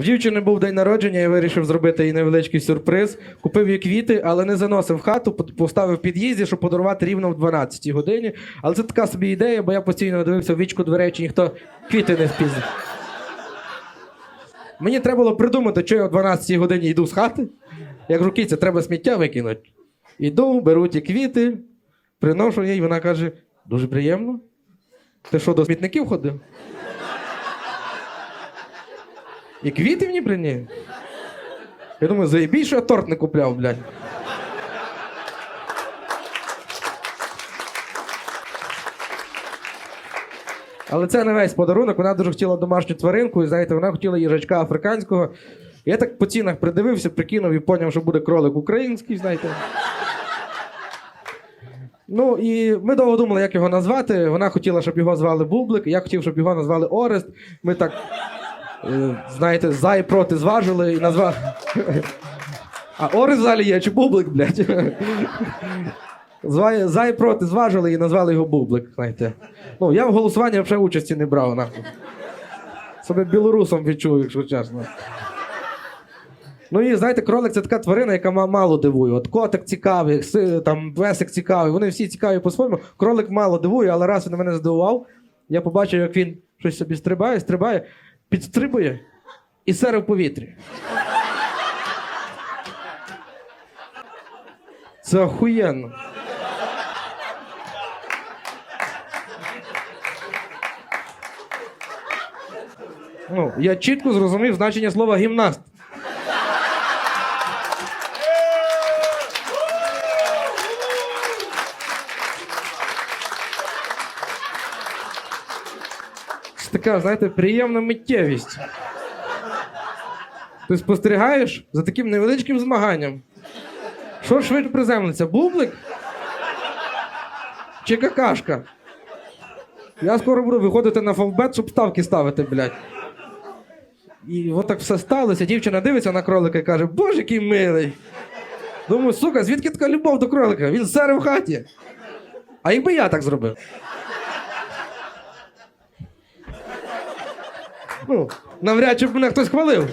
В дівчини був день народження, я вирішив зробити їй невеличкий сюрприз. Купив їй квіти, але не заносив в хату, поставив в під'їзді, щоб подарувати рівно в 12 годині. Але це така собі ідея, бо я постійно дивився в вічку дверей, чи ніхто квіти не впізнав. Мені треба було придумати, що я о 12 годині йду з хати. Я кажу, кіця, треба сміття викинути. Іду, беру ті квіти, приношу їй, вона каже: дуже приємно. Ти що, до смітників ходив? І квіти мені приніс? Я думаю, заєбій, що я торт не купляв, блядь. Але це не весь подарунок. Вона дуже хотіла домашню тваринку, і знаєте, вона хотіла їжачка африканського. Я так по цінах придивився, прикинув і поняв, що буде кролик український, знаєте. Ну і ми довго думали, як його назвати. Вона хотіла, щоб його звали Бублик, я хотів, щоб його назвали Орест. Ми так, знаєте, за і проти зважили і назвали. А Орест взагалі є, чи Бублик, блядь? За і проти зважили і назвали його Бублик, знаєте. Ну, я в голосуванні взагалі участі не брав, нахуй. Себе білорусом відчув, якщо чесно. Ну і знаєте, кролик це така тварина, яка мало дивує. От котик цікавий, там песик цікавий, вони всі цікаві по-своєму. Кролик мало дивує, але раз він мене здивував, я побачив, як він щось собі стрибає, стрибає, підстрибує і сере в повітрі. Це охуєнно. Ну, я чітко зрозумів значення слова гімнаст. Це така, знаєте, приємна миттєвість. Ти спостерігаєш за таким невеличким змаганням. Що швидше приземлиться? Бублик? Чи какашка? Я скоро буду виходити на фавбет, щоб ставки ставити, блядь. І от так все сталося. Дівчина дивиться на кролика і каже: Боже, який милий. Думаю, сука, звідки така любов до кролика? Він сере в хаті. А якби я так зробив? Ну, навряд чи б мене хтось хвалив.